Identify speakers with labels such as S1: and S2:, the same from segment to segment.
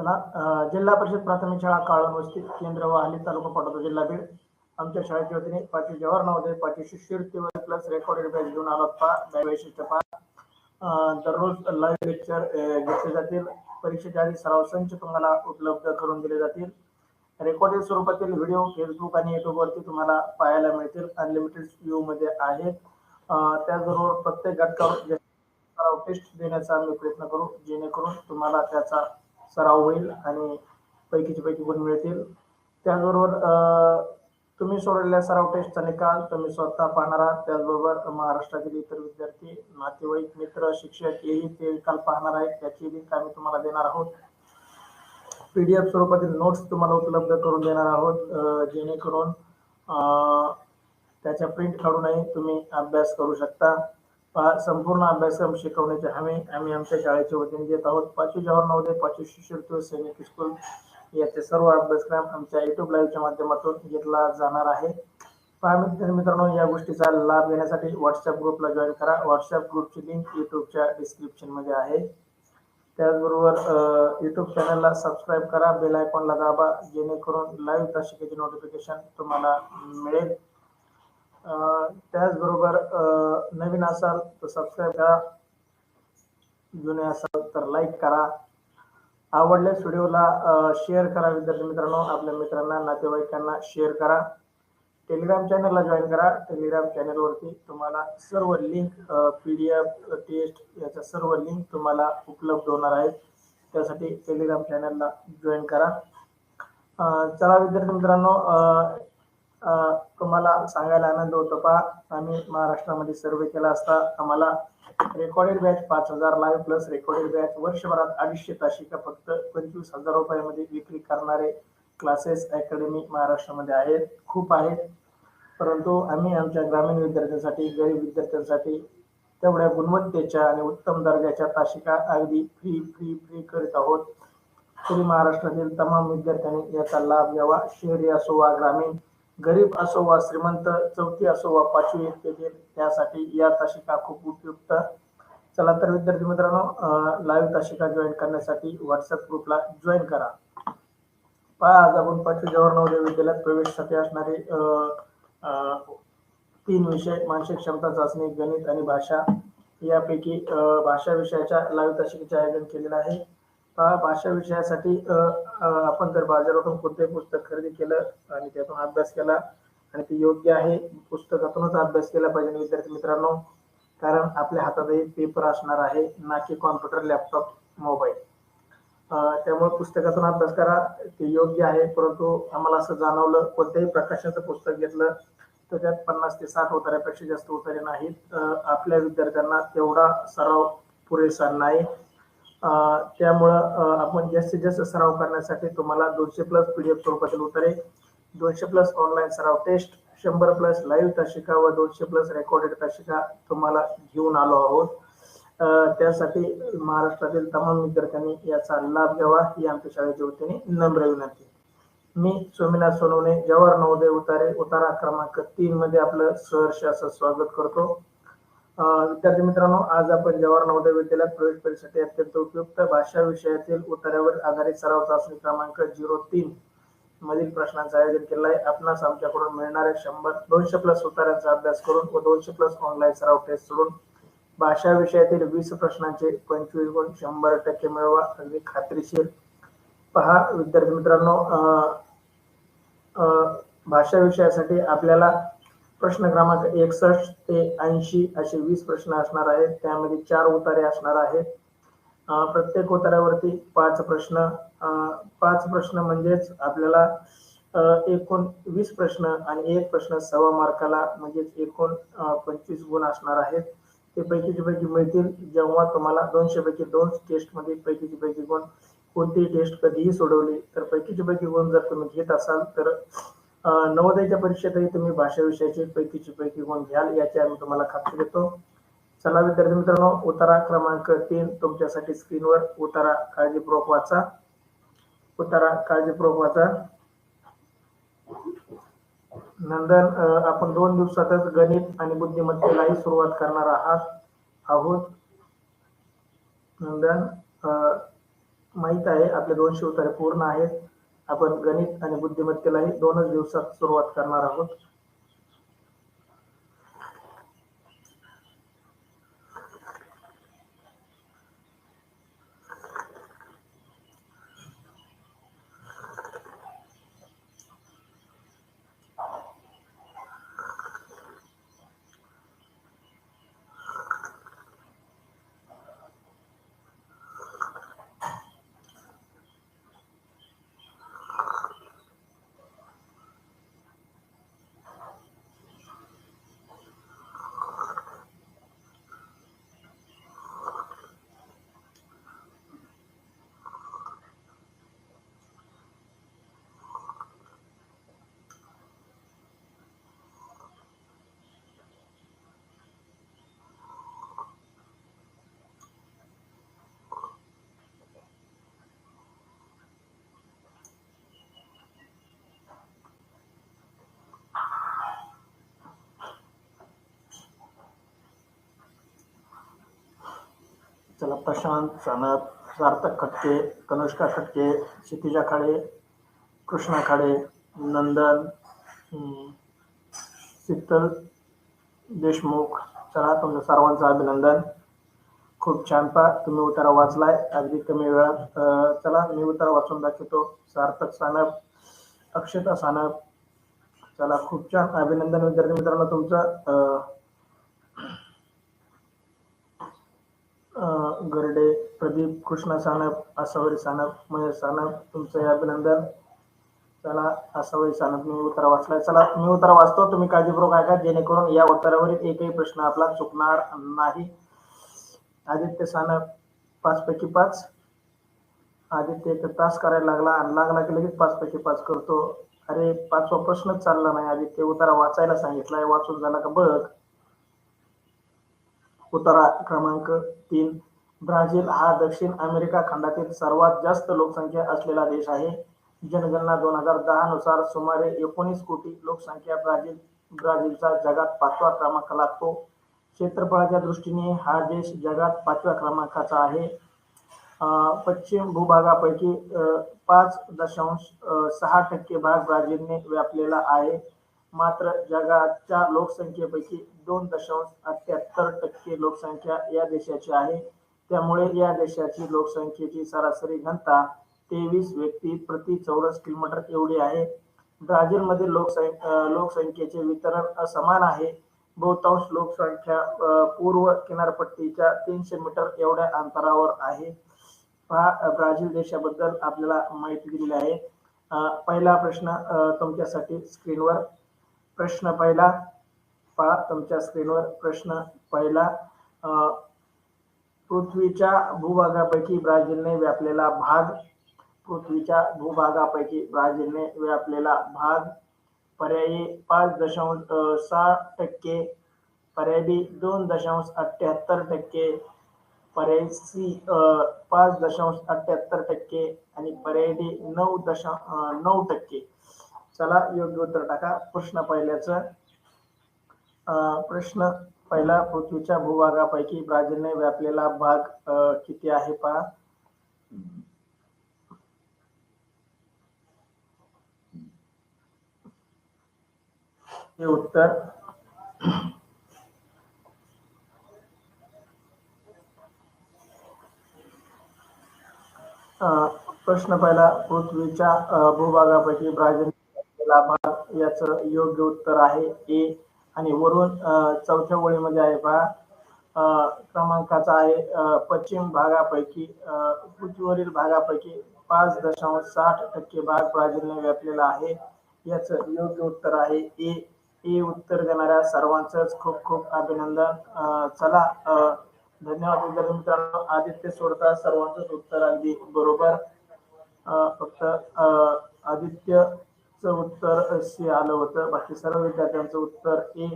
S1: चला जिल्हा परिषद प्राथमिक शाळा काळून वस्ती केंद्र व हल्ली तालुका पाठवतो जिल्हा बीड. आमच्या शाळेच्या वतीने पाचवी जवाहर नवोदय पाचवी शिष्यवृत्ती प्लस रेकॉर्डेड बॅच घेऊन आलो पा वैशिष्ट्य पा दररोज लाईव्ह लेक्चर घेतले जातील. परीक्षेच्या आधी सराव संच तुम्हाला उपलब्ध करून दिले जातील. रेकॉर्डेड स्वरूपातील व्हिडिओ फेसबुक आणि युट्यूबवरती तुम्हाला पाहायला मिळतील. अनलिमिटेड व्ह्यू मध्ये आहेत. त्याचबरोबर प्रत्येक घटकावर टेस्ट देण्याचा आम्ही प्रयत्न करू. जेणेकरून तुम्हाला त्याचा सराव होईल आणि पैकीचे पैकी गुण मिळतील. त्याचबरोबर तुम्ही सोडलेल्या सराव टेस्टचा निकाल तुम्ही स्वतः पाहणार आहात. त्याचबरोबर महाराष्ट्रातील इतर विद्यार्थी नातेवाईक मित्र शिक्षक हेही ते निकाल पाहणार आहेत. त्याची लिंक आम्ही तुम्हाला देणार आहोत. पीडीएफ स्वरूपातील नोट्स तुम्हाला उपलब्ध करून देणार आहोत जेणेकरून त्याच्या प्रिंट काढूनही तुम्ही अभ्यास करू शकता. संपूर्ण अभ्यासक्रम शिकवण्याची हमी आम्ही आमच्या शाळेच्या वतीने देत आहोत. पाचवी जवाहर नवोदय पाचवी शिष्यवृत्ती सैनिक स्कूल याचे सर्व अभ्यासक्रम आमच्या युट्यूब लाईव्हच्या माध्यमातून घेतला जाणार आहे. मित्र- मित्रांनो या गोष्टीचा लाभ घेण्यासाठी व्हॉट्सअप ग्रुपला जॉईन करा. व्हॉट्सअप ग्रुपची लिंक युट्यूबच्या डिस्क्रिप्शनमध्ये आहे. त्याचबरोबर युट्यूब चॅनलला सबस्क्राईब करा. बेल आयकॉनला दाबा. जेणेकरून लाईव्ह तासिकेचे नोटिफिकेशन तुम्हाला मिळेल. त्याचबरोबर नवीन असाल तर सबस्क्राईब करा. जुने असाल तर लाईक करा. आवडल्यास व्हिडिओला शेअर करा विद्यार्थी मित्रांनो. आपल्या मित्रांना नातेवाईकांना शेअर करा. टेलिग्राम चॅनलला जॉईन करा. टेलिग्राम चॅनलवरती तुम्हाला सर्व link P D F test याच्या सर्व लिंक तुम्हाला उपलब्ध होणार आहेत. त्यासाठी टेलिग्राम चॅनलला जॉईन करा. चला विद्यार्थी मित्रांनो तुम्हाला सांगायला आनंद होतो पहा. आम्ही महाराष्ट्रामध्ये सर्वे केला असता आम्हाला रेकॉर्डेड बॅच पाच हजार लाईव्ह प्लस रेकॉर्डेड बॅच वर्षभरात अडीचशे तासिका फक्त पंचवीस हजार रुपयामध्ये विक्री करणारे क्लासेस अकॅडमी महाराष्ट्रामध्ये आहेत खूप आहेत. परंतु आम्ही आमच्या ग्रामीण विद्यार्थ्यांसाठी गरीब विद्यार्थ्यांसाठी तेवढ्या गुणवत्तेच्या आणि उत्तम दर्जाच्या तासिका अगदी फ्री फ्री फ्री करीत आहोत. तरी महाराष्ट्रातील तमाम विद्यार्थ्यांनी याचा लाभ घ्यावा. शहरी असो वा ग्रामीण गरीब असो वा श्रीमंत चौथी असो वा पाचवी इत्यादी त्यासाठी या तासिका खूप उपयुक्त. चला तर विद्यार्थी मित्रांनो लाईव्ह तासिका जॉईन करण्यासाठी व्हॉट्सअप ग्रुपला जॉईन करा. पहा आज आपण पाचवी जवाहर नवोदय विद्यालयात प्रवेशासाठी असणारे अं, अं, तीन विषय मानसिक क्षमता चाचणी गणित आणि भाषा. यापैकी अं, भाषा विषयाच्या लाईव्ह तासिकेचे आयोजन केलेलं आहे. भाषा विषयासाठी आपण जर बाजारातून कोणतेही पुस्तक खरेदी केलं आणि त्यातून अभ्यास केला आणि ते योग्य आहे पुस्तकातूनच अभ्यास केला पाहिजे विद्यार्थी मित्रांनो कारण आपल्या हातातही पेपर असणार आहे ना की कॉम्प्युटर लॅपटॉप मोबाईल अं, त्यामुळे पुस्तकातून अभ्यास करा ते योग्य आहे परंतु आम्हाला असं जाणवलं कोणत्याही प्रकाशनाचं पुस्तक घेतलं तर त्यात पन्नास ते साठ उतार्यापेक्षा जास्त उतारे नाहीत. आपल्या विद्यार्थ्यांना तेवढा सराव पुरेसा नाही. त्यामुळं आपण जास्तीत जास्त सराव करण्यासाठी तुम्हाला दोनशे प्लस पीडीएफ स्वरूपातील उतरे दोनशे प्लस ऑनलाईन सराव टेस्ट शंभर प्लस लाईव्ह तासिका व दोनशे प्लस रेकॉर्डेड तासिका तुम्हाला घेऊन आलो आहोत. त्यासाठी महाराष्ट्रातील तमाम विद्यार्थ्यांनी याचा लाभ घ्यावा ही आमच्या शाळेच्या वतीने नम्र विनंती. मी सोमीनाथ सोनवणे जवाहर नवोदय उतारे उतारा क्रमांक तीन मध्ये आपलं सहर्ष असं स्वागत करतो. विद्यार्थी मित्रांनो आज आपण जवाहर नवोदय विद्यालयात प्रवेश परीक्षेसाठी अत्यंत उपयुक्त भाषा विषयातील उतार्यावर आधारित सराव चाचणी क्रमांक झिरो तीन मधील प्रश्नांचं आयोजन केलं आहे आपणास आमच्याकडून मिळणाऱ्या शंभर दोनशे प्लस उतार्यांचा अभ्यास करून व दोनशे प्लस ऑनलाईन सराव टेस्ट सोडून भाषा विषयातील वीस प्रश्नांचे पंचवीस गुण शंभर टक्के मिळवा. अगदी खात्रीशीर पहा विद्यार्थी मित्रांनो. भाषा विषयासाठी आपल्याला प्रश्न क्रमांक एकसष्ट ते ऐंशी असे वीस प्रश्न असणार आहेत. त्यामध्ये चार उतारे असणार आहेत. प्रत्येक उतारावरती पाच प्रश्न पाच प्रश्न म्हणजेच आपल्याला एकूण वीस प्रश्न आणि एक प्रश्न सव्वा मार्काला म्हणजेच एकूण पंचवीस गुण असणार आहेत. ते पैकीची पैकी मिळतील. जेव्हा तुम्हाला दोनशे पैकी दोन टेस्टमध्ये पैकी गुण कोणतीही टेस्ट कधीही सोडवली तर पैकीचे पैकी गुण जर तुम्ही घेत असाल तर नवोदयच्या परीक्षेतही तुम्ही भाषा विषयाचे पैकीची पैकी गुण घ्याल याची आम्ही तुम्हाला खात्री देतो. चला विद्यार्थी मित्रांनो उतारा क्रमांक तीन तुमच्यासाठी स्क्रीनवर उतारा काळजीपूर्वक वाचा. उतारा काळजीपूर्वक वाचा. नंतर आपण दोन दिवसातच गणित आणि बुद्धिमत्तेलाही सुरुवात करणार आहात आहोत. नंदन माहीत आहे आपले दोनशे उतारे पूर्ण आहेत. आपण गणित आणि बुद्धिमत्तेलाही दोनच दिवसात सुरुवात करणार आहोत. चला प्रशांत सानप सार्थक खटके कनुष्का खटके क्षितिजा खाडे कृष्णा खाडे नंदन शीतल देशमुख चला तुमचं सर्वांचं अभिनंदन. खूप छान पा तुम्ही उतारा वाचलाय अगदी कमी वेळात चला मी उतारा वाचून दाखवतो. सार्थक सानप अक्षता सानप चला खूप छान अभिनंदन विद्यार्थी मित्रांनो तुमचं अं, अं, गरडे प्रदीप कृष्ण सानप आसावरी सानप महेश सानप तुमचं हे अभिनंदन. चला आसावरी सानप मी उत्तर वाचलाय. चला मी उत्तर वाचतो. तुम्ही काळजीपूर्वक ऐका जेणेकरून या उत्तरावरील एकही प्रश्न आपला चुकणार नाही. आदित्य सानप पाच पैकी पाच. आदित्य एक तास करायला लागला. आणि लागला की लगेच पाच पैकी पाच करतो. अरे पाचवा प्रश्नच चालला नाही. आदित्य उतारा वाचायला सांगितलाय. वाचून झाला का बघ. उतारा क्रमांक तीन. ब्राझील हा दक्षिण अमेरिका खंडातील सर्वात जास्त लोकसंख्या असलेला देश आहे. जनगणना दोन हजार दहा नुसार सुमारे एकोणीस कोटी लोकसंख्या ब्राझील ब्राझीलचा जगात पाचवा क्रमांक लागतो. क्षेत्रफळाच्या दृष्टीने हा देश जगात पाचव्या क्रमांकाचा आहे. पश्चिम भूभागापैकी पाच दशांश सहा टक्के भाग ब्राझीलने व्यापलेला आहे. मात्र जगाच्या लोकसंख्येपैकी दोन दशांश अठ्याहत्तर टक्के लोकसंख्या या देशाची आहे. त्यामुळे या देशाची लोकसंख्येची सरासरी घनता तेवीस व्यक्ती प्रति चौरस किलोमीटर एवढी आहे. ब्राझीलमधील लोकसं लोकसंख्येचे वितरण असमान आहे. बहुतांश लोकसंख्या पूर्व किनारपट्टीच्या तीनशे मीटर एवढ्या अंतरावर आहे. पहा ब्राझील देशाबद्दल आपल्याला माहिती दिलेली आहे. पहिला प्रश्न तुमच्यासाठी स्क्रीनवर प्रश्न पहिला. पहा तुमच्या स्क्रीनवर प्रश्न पहिला. पृथ्वीच्या भूभागापैकी ब्राझीलने व्यापलेला भाग पृथ्वीच्या भूभागापैकी ब्राझीलने व्यापलेला भाग पर्यायी पाच दशांश सहा टक्के पर्यायी दोन दशांश अठ्ठ्याहत्तर टक्के पर्याय सी पाच दशांश अठ्ठ्याहत्तर टक्के आणि पर्याय डी नऊ दशा नऊ टक्के. चला योग्य उत्तर टाका. प्रश्न पहिल्याचं प्रश्न पहिला पृथ्वीच्या भूभागापैकी ब्राझीलने व्यापलेला भाग अं, किती आहे पहा? हे उत्तर. अं, प्रश्न पहिला पृथ्वीच्या भूभागापैकी ब्राझील भाग योग्य उत्तर आहे ए. आणि वरून चौथ्या ओळीमध्ये आहे पहा क्रमांकाचा आहे पश्चिम भागापैकी पृथ्वीवरील भागापैकी पाच दशांश साठ टक्के भाग ब्राझीलने व्यापलेला आहे. याचं योग्य उत्तर आहे ए. ए उत्तर देणाऱ्या सर्वांचंच खूप खूप अभिनंदन. चला धन्यवाद विद्यार्थी मित्रांनो. आदित्य सोडता सर्वांचंच उत्तर अगदी बरोबर. फक्त आदित्य चं उत्तर सी आलं होतं. बाकी सर्व विद्यार्थ्यांचं उत्तर ए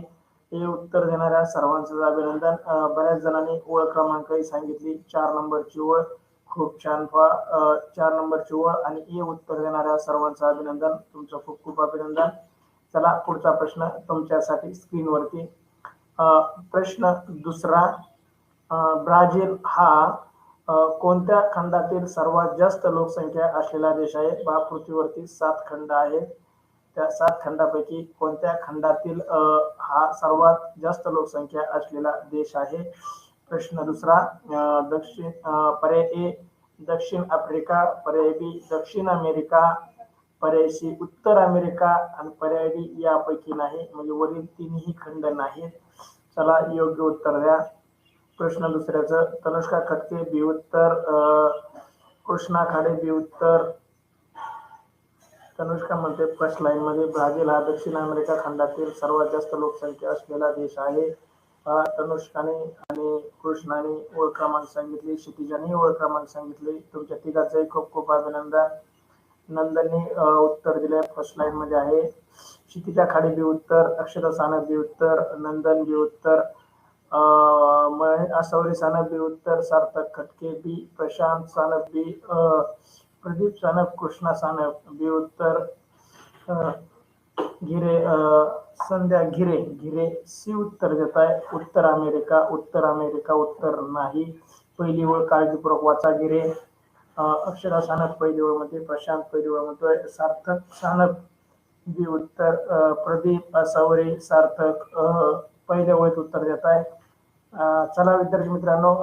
S1: ए उत्तर देणाऱ्या सर्वांचं अभिनंदन. बऱ्याच जणांनी ओळ क्रमांकही सांगितली. चार नंबरची ओळ. खूप छान. पहा चार नंबरची ओळ आणि ए उत्तर देणाऱ्या सर्वांचं अभिनंदन. तुमचं खूप खूप अभिनंदन. चला पुढचा प्रश्न तुमच्यासाठी स्क्रीनवरती. प्रश्न दुसरा. ब्राझील हा कोणत्या खंडातील सर्वात जास्त लोकसंख्या असलेला देश आहे? बा पृथ्वीवरती सात खंड आहेत. त्या सात खंडापैकी कोणत्या खंडातील हा सर्वात जास्त लोकसंख्या असलेला देश आहे? प्रश्न दुसरा दक्षिण पर्याय ए दक्षिण आफ्रिका पर्याय बी दक्षिण अमेरिका पर्याय सी उत्तर अमेरिका आणि पर्याय डी यापैकी नाही. म्हणजे वरील तीनही खंड नाहीत. चला योग्य उत्तर द्या. प्रश्न दुसऱ्याचं. तनुष्का खटके बी उत्तर कृष्णा खाडे बी उत्तर तनुष्का म्हणते फर्स्ट लाईन मध्ये ब्राझील हा दक्षिण अमेरिका खंडातील सर्वात जास्त लोकसंख्या असलेला देश आहे. तनुष्काने आणि कृष्णाने ओळख क्रमांक सांगितले क्षितिजाने ओळख क्रमांक सांगितले. तुमच्या तिघांचंही खूप खूप अभिनंदन. नंदनने उत्तर दिले फर्स्ट लाईन मध्ये आहे. क्षितिजा खाडे बी उत्तर अक्षता सानप बी उत्तर नंदन बी उत्तर अ, महेश आसवरे सानप बी उत्तर सार्थक खटके बी प्रशांत सानप बी प्रदीप सानप कृष्णा सानप बी उत्तर गिरे संध्या गिरे गिरे सी उत्तर देत आहे. उत्तर अमेरिका उत्तर अमेरिका उत्तर नाही. पहिली ओळ काळजीपूर्वक वाचा गिरे. अक्षरा सानप पहिली ओळमध्ये प्रशांत पहिली ओळ म्हणतोय सार्थक सानप बी उत्तर प्रदीप सावरे सार्थक अ, पहिल्या ओळीत उत्तर देत आहे. चला विद्यार्थी मित्रांनो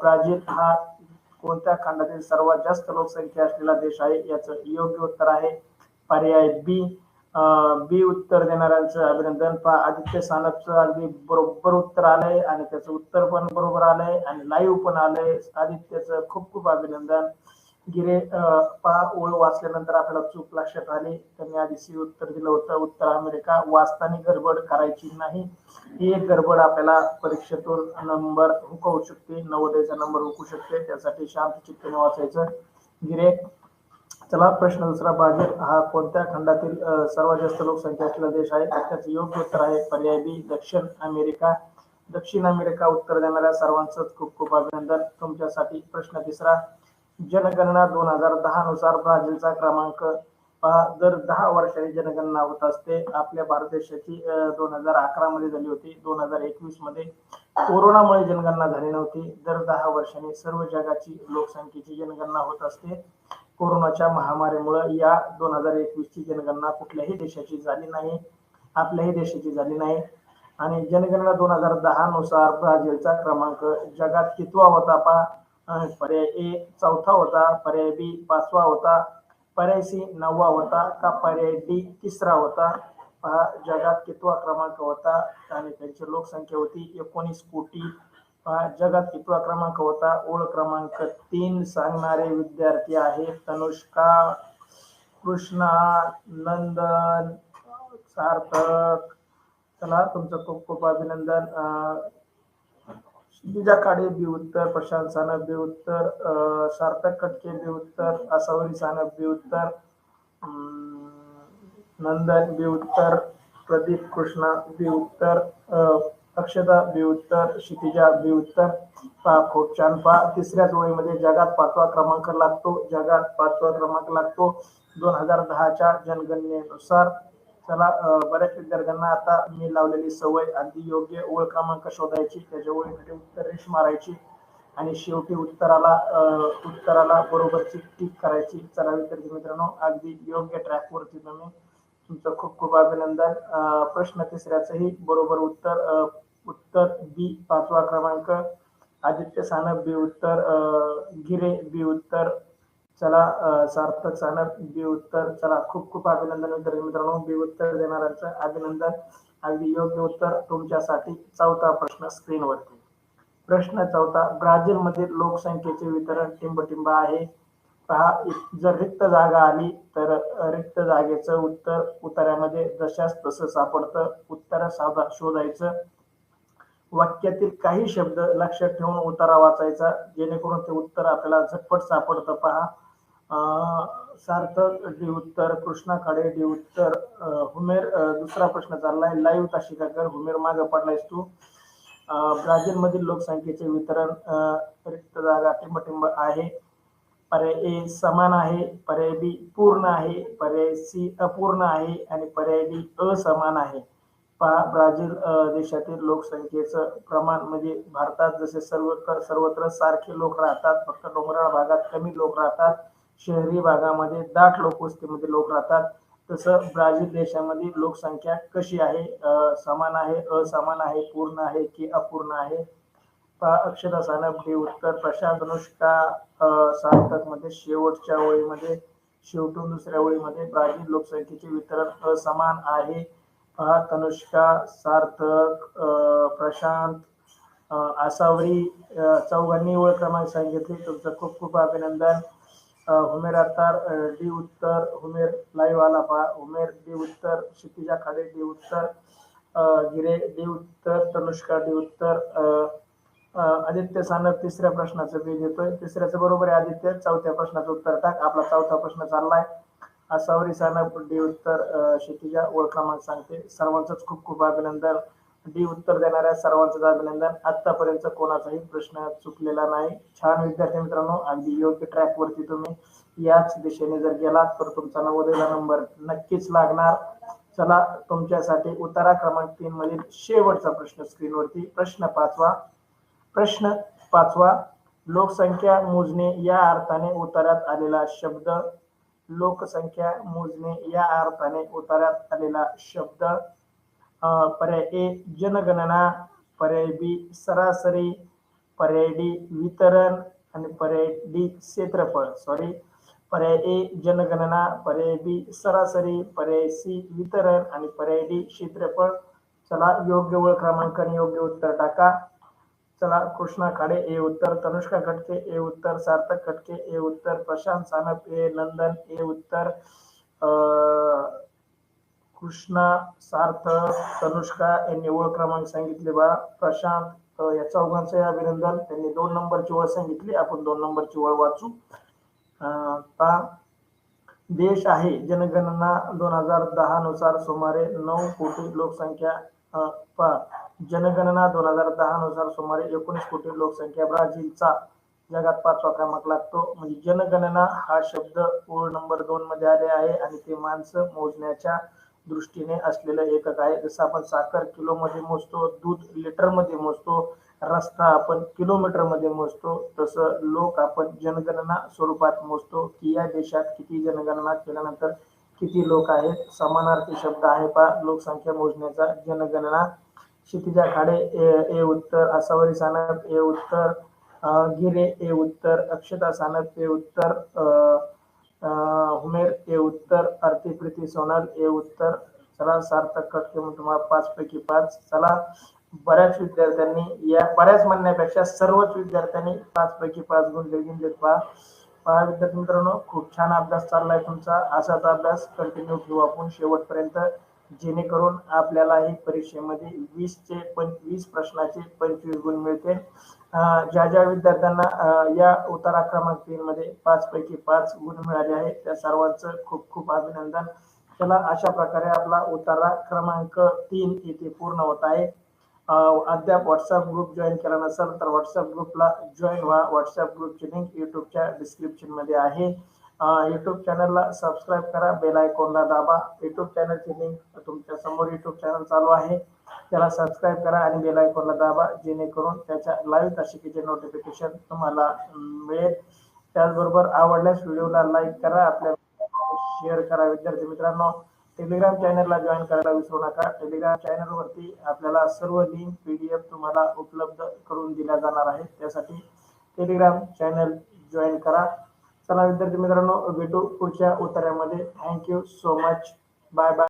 S1: ब्राझील हा कोणत्या खंडातील सर्वात जास्त लोकसंख्या असलेला देश आहे याचं योग्य उत्तर आहे. पर्याय बी बी उत्तर देणाऱ्यांचं अभिनंदन. पहा आदित्य सानपचं अगदी बरोबर उत्तर आलंय आणि त्याचं उत्तर पण बरोबर आलंय आणि लाईव्ह पण आलंय. आदित्यचं खूप खूप अभिनंदन. गिरे पहा ओळ वाचल्यानंतर आपल्याला चूक लक्षात आली. त्यांनी आधी सी उत्तर दिलं होतं. उत्तर अमेरिका वाचताना गडबड करायची नाही. ही एक गडबड आपल्याला परीक्षेतून नंबर हुकवू शकते. नवोदयचा नंबर हुकू शकते. त्यासाठी शांत चित्ताने वाचायचं. गिरे चला प्रश्न दुसरा ब्राझील हा कोणत्या खंडातील सर्वात जास्त लोकसंख्या असलेला देश आहे? त्याचं योग्य उत्तर आहे पर्याय बी दक्षिण अमेरिका. दक्षिण अमेरिका उत्तर देणाऱ्या सर्वांचं खूप खूप अभिनंदन. तुमच्यासाठी प्रश्न तिसरा. जनगणना दोन हजार दहा नुसार ब्राझीलचा क्रमांक पहा. दर दहा वर्षाची जनगणना होत असते. आपल्या भारत देशाची दोन हजार अकरा मध्ये झाली होती. दोन हजार एकवीसमध्ये कोरोनामुळे जनगणना झाली नव्हती. दर दहा वर्षांनी सर्व जगाची लोकसंख्येची जनगणना होत असते. कोरोनाच्या महामारीमुळे या दोन हजार एकवीस ची जनगणना कुठल्याही देशाची झाली नाही. आपल्याही देशाची झाली नाही. आणि जनगणना दोन हजार दहा नुसार ब्राझीलचा क्रमांक जगात कितवा होता पा पर्याय ए चौथा होता पर्याय बी पाचवा होता पर्याय सी नववा होता का पर्याय डी तिसरा होता? पहा जगात कितवा क्रमांक होता? आणि त्यांची लोकसंख्या होती एकोणीस कोटी. पहा जगात कितवा क्रमांक होता? ओळ क्रमांक तीन सांगणारे विद्यार्थी आहेत तनुष्का कृष्णा नंदन सार्थक. चला तुमचं खूप खूप अभिनंदन. क्षितिजा काडे बी उत्तर प्रशांत सानप बी उत्तर सार्थक कटके बी उत्तर आसावरी सानप उत्तर नंदन बी उत्तर प्रदीप कृष्णा बी उत्तर अक्षता बी उत्तर क्षितिजा बी उत्तर खूप छान तिसऱ्या तिसऱ्याच ओळीमध्ये जगात पाचवा क्रमांक लागतो जगात पाचवा क्रमांक लागतो दोन हजार दहाच्या जनगणनेनुसार. चला बऱ्याच विद्यार्थ्यांना आता मी लावलेली सवय अगदी योग्य ओळ क्रमांक शोधायची त्याच्या ओळीसाठी उत्तर रेष मारायची आणि शेवटी उत्तराला उत्तराला बरोबरची टीक करायची. चला विद्यार्थी मित्रांनो अगदी योग्य ट्रॅकवरती तुम्ही तुमचं खूप खूप अभिनंदन. प्रश्न तिसऱ्याचंही बरोबर उत्तर उत्तर बी पाचवा क्रमांक आदित्य सानप बी उत्तर गिरे बी उत्तर चला सार्थक सानप बी उत्तर. चला खूप खूप अभिनंदन विद्यार्थी मित्रांनो. बी उत्तर देणाऱ्यांचं अभिनंदन. अगदी योग्य उत्तर तुमच्यासाठी. चौथा प्रश्न स्क्रीनवरती. प्रश्न चौथा ब्राझील मधील लोकसंख्येचे वितरण टिंबटिंब आहे. पहा जर रिक्त जागा आली तर रिक्त जागेचं उत्तर उत्तरामध्ये जशाच तसं सापडतं. उत्तर साधा शोधायचं. वाक्यातील काही शब्द लक्षात ठेवून उतारा वाचायचा. जेणेकरून ते उत्तर आपल्याला झटपट सापडतं. पहा सार्थक डी उत्तर कृष्णा खाडे डी उत्तर हुमेर दुसरा प्रश्न चाललाय. लाईव्ह ताशिकाकर हुमेर मागे पडलायस तू. ब्राझीलमधील ब्राझील मधील लोकसंख्येचे वितरण रिक्त जागा टिंबटिंब आहे. पर्याय ए समान आहे पर्याय बी पूर्ण आहे पर्याय सी अपूर्ण आहे आणि पर्याय डी असमान आहे. पहा ब्राझील देशातील लोकसंख्येचं प्रमाण म्हणजे भारतात जसे सर्व सर्वत्र सारखे लोक राहतात फक्त डोंगराळ भागात कमी लोक राहतात. शहरी भागामध्ये दाट लोकवस्तीमध्ये लोक राहतात. तसं ब्राझील देशामध्ये लोकसंख्या कशी आहे? समान आहे असमान आहे पूर्ण आहे की अपूर्ण आहे? पहा अक्षता सानप हे उत्तर प्रशांत अनुष्का सार्थकमध्ये सार्थकमध्ये शेवटच्या ओळीमध्ये शेवटून दुसऱ्या ओळीमध्ये ब्राझील लोकसंख्येचे वितरण असमान आहे. पहा तनुष्का सार्थक प्रशांत आसावरी चौघांनी ओळख क्रमांक सांगितले. तुमचं खूप खूप अभिनंदन. हुमेर अत्तार डी उत्तर हुमेर लाईव्ह आला पहा. हुमेर डी उत्तर क्षितिजा खाडे डी उत्तर गिरे डी उत्तर तनुष्का डी उत्तर आदित्य सानप तिसऱ्या प्रश्नाचं बी देतोय तिसऱ्याचं बरोबर आहे आदित्य. चौथ्या प्रश्नाचं उत्तर टाक. आपला चौथा प्रश्न चाललाय. असावरी सानप डी उत्तर क्षितिजा ओळख क्रमांक सांगते. सर्वांचंच खूप खूप अभिनंदन. डी उत्तर देणाऱ्या सर्वांचं अभिनंदन. आतापर्यंत कोणाचाही प्रश्न चुकलेला नाही. छान विद्यार्थी मित्रांनो अगदी योग्य ट्रॅक वरती तुम्ही याच दिशेने जर गेलात तर तुमचा नवोदयला नंबर नक्कीच लागणार. चला तुमच्यासाठी उतारा क्रमांक तीन मधील शेवटचा प्रश्न स्क्रीनवरती प्रश्न पाचवा प्रश्न पाचवा लोकसंख्या मोजणे या अर्थाने उतार्यात आलेला शब्द. लोकसंख्या मोजणे या अर्थाने उतार्यात आलेला शब्द. पर्याय ए जनगणना पर्याय बी सरासरी पर्याय डी वितरण आणि पर्याय डी क्षेत्रफळ. सॉरी पर्याय ए जनगणना पर्याय बी सरासरी पर्याय सी वितरण आणि पर्याय डी क्षेत्रफळ. चला योग्य वळ क्रमांक योग्य उत्तर टाका. चला कृष्णा खाडे ए उत्तर तनुष्का खटके ए उत्तर सार्थक खटके ए उत्तर प्रशांत सानप ए नंदन ए उत्तर. अं, कृष्णा सार्थ तनुष्का यांनी ओळख क्रमांक सांगितले बा. प्रशांत या चौघांचं अभिनंदन. त्यांनी दोन नंबरची ओळ सांगितली. आपण दोन नंबरची ओळ वाचू. देश आहे. जनगणना दोन हजार दहा नुसार सुमारे नऊ कोटी लोकसंख्या पा जनगणना दोन हजार दहा नुसार सुमारे एकोणीस कोटी लोकसंख्या ब्राझीलचा जगात पाचवा क्रमांक लागतो. म्हणजे जनगणना हा शब्द ओळ नंबर दोन मध्ये आले आहे आणि ते माणसं मोजण्याच्या दृष्टीने असलेलं एकक आहे जसं आपण साखर किलो मध्ये मोजतो दूध लिटरमध्ये मोजतो रस्ता आपण किलोमीटरमध्ये मोजतो तसं लोक आपण जनगणना स्वरूपात मोजतो की या देशात किती जनगणना केल्यानंतर किती लोक आहेत? समानार्थी शब्द आहे पा लोकसंख्या मोजण्याचा जनगणना. क्षितिजा खाडे ए ए उत्तर. आसावरी सानप ए उत्तर. गिरे ए उत्तर. अक्षता सानप ए उत्तर. अं, हुमेर ए उत्तर आरती प्रीती सोनल ए उत्तर चला सार्थक कटके म्हणून तुम्हाला पाच पैकी पाच. चला बऱ्याच विद्यार्थ्यांनी या बऱ्याच म्हणण्यापेक्षा सर्वच विद्यार्थ्यांनी पाच पैकी पाच गुण घेतलेत पहा. पहा विद्यार्थी मित्रांनो खूप छान अभ्यास चाललाय तुमचा. असाच अभ्यास कंटिन्यू ठेवू आपण शेवटपर्यंत. जेणेकरून आपल्याला हे परीक्षेमध्ये वीस चे पंचवीस प्रश्नाचे पंचवीस गुण मिळते ज्या ज्या विद्यार्थ्यांना या उतारा क्रमांक तीन मध्ये पाच पैकी पाच गुण मिळाले आहेत त्या सर्वांचं खूप खूप अभिनंदन. चला अशा प्रकारे आपला उतारा क्रमांक तीन इथे पूर्ण होत आहे. अद्याप व्हॉट्सअप ग्रुप जॉईन केला नसेल तर व्हॉट्सअप ग्रुपला जॉईन व्हा. व्हॉट्सअप ग्रुपची लिंक युट्यूबच्या डिस्क्रिप्शनमध्ये आहे. युट्यूब चॅनलला सबस्क्राईब करा बेल आयकॉनला दाबा. युट्यूब चॅनलची लिंक तुमच्यासमोर युट्यूब चॅनल चालू आहे. त्याला सबस्क्राईब करा आणि बेल आयकॉनला दाबा जेणेकरून त्याच्या लाईव्ह तासिकेचे नोटिफिकेशन तुम्हाला मिळेल. त्याचबरोबर आवडल्यास व्हिडिओला लाईक करा आपल्या शेअर करा. विद्यार्थी मित्रांनो टेलिग्राम चॅनलला जॉईन करायला विसरू नका. टेलिग्राम चॅनलवरती आपल्याला सर्व लिंक एफ तुम्हाला उपलब्ध करून दिल्या जाणार आहेत. त्यासाठी टेलिग्राम चॅनल जॉईन करा. चला विद्यार्थी मित्रांनो भेटू पुढच्या उत्तरामध्ये thank you so much bye bye